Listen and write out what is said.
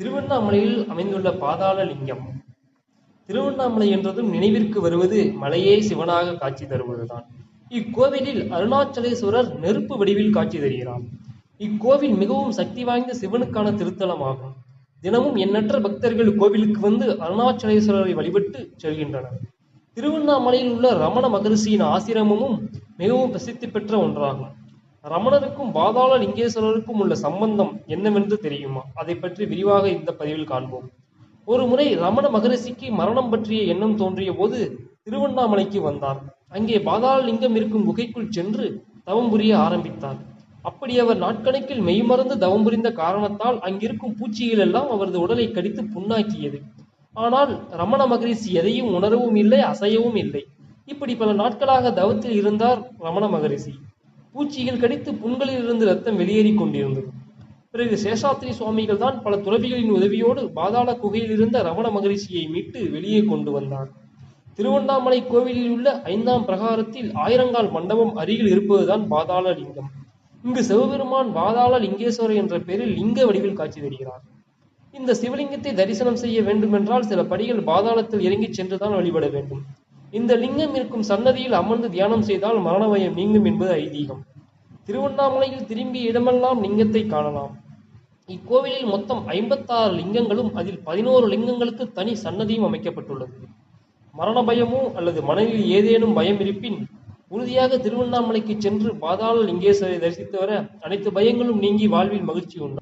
திருவண்ணாமலையில் அமைந்துள்ள பாதாள லிங்கம். திருவண்ணாமலை என்றதும் நினைவிற்கு வருவது மலையே சிவனாக காட்சி தருவதுதான். இக்கோவிலில் அருணாச்சலேஸ்வரர் நெருப்பு வடிவில் காட்சி தருகிறார். இக்கோவில் மிகவும் சக்தி வாய்ந்த சிவனுக்கான திருத்தலமாகும். தினமும் எண்ணற்ற பக்தர்கள் கோவிலுக்கு வந்து அருணாச்சலேஸ்வரரை வழிபட்டு செல்கின்றனர். திருவண்ணாமலையில் உள்ள ரமண மகரிஷியின் ஆசிரமமும் மிகவும் பிரசித்தி பெற்ற ஒன்றாகும். ரமணருக்கும் பாதாள லிங்கேஸ்வரருக்கும் உள்ள சம்பந்தம் என்னவென்று தெரியுமா? அதை பற்றி விரிவாக இந்த பதிவில் காண்போம். ஒரு முறை ரமண மகரிஷிக்கு மரணம் பற்றிய எண்ணம் தோன்றிய போது திருவண்ணாமலைக்கு வந்தார் அங்கே பாதாள லிங்கம் இருக்கும் குகைக்குள் சென்று தவம் புரிய ஆரம்பித்தார். அப்படி அவர் நாட்கணக்கில் மெய்மறந்து தவம் புரிந்த காரணத்தால் அங்கிருக்கும் பூச்சிகள் எல்லாம் அவரது உடலை கடித்து புண்ணாக்கியது. ஆனால் ரமண மகரிஷி எதையும் உணரவும் இல்லை அசையவும் இல்லை. இப்படி பல நாட்களாக தவத்தில் இருந்தார் ரமண மகரிஷி. பூச்சிகள் கடித்து புண்களில் இருந்து ரத்தம் வெளியேறிக் கொண்டிருந்தது. பிறகு சேஷாத்ரி சுவாமிகள் தான் பல துறவிகளின் உதவியோடு பாதாள குகையில் இருந்த ரமண மகரிஷியை மீட்டு வெளியே கொண்டு வந்தார். திருவண்ணாமலை கோவிலில் உள்ள ஐந்தாம் பிரகாரத்தில் ஆயிரங்கால் மண்டபம் அருகில் இருப்பதுதான் பாதாள லிங்கம். இங்கு சிவபெருமான் பாதாள லிங்கேஸ்வரர் என்ற பெயரில் லிங்க வடிவில் காட்சி தருகிறார். இந்த சிவலிங்கத்தை தரிசனம் செய்ய வேண்டுமென்றால் சில படிகள் பாதாளத்தில் இறங்கிச் சென்றுதான் வழிபட வேண்டும். இந்த லிங்கம் இருக்கும் சன்னதியில் அமர்ந்து தியானம் செய்தால் மரண பயம் நீங்கும் என்பது ஐதீகம். திருவண்ணாமலையில் திரும்பிய இடமெல்லாம் லிங்கத்தை காணலாம். இக்கோவிலில் மொத்தம் ஐம்பத்தாறு லிங்கங்களும் அதில் பதினோரு லிங்கங்களுக்கு தனி சன்னதியும் அமைக்கப்பட்டுள்ளது. மரண பயமோ அல்லது மனதில் ஏதேனும் பயம் இருப்பின் உறுதியாக திருவண்ணாமலைக்கு சென்று பாதாள லிங்கேஸ்வரை தரிசித்து வர அனைத்து பயங்களும் நீங்கி வாழ்வில் மகிழ்ச்சி உண்டாகும்.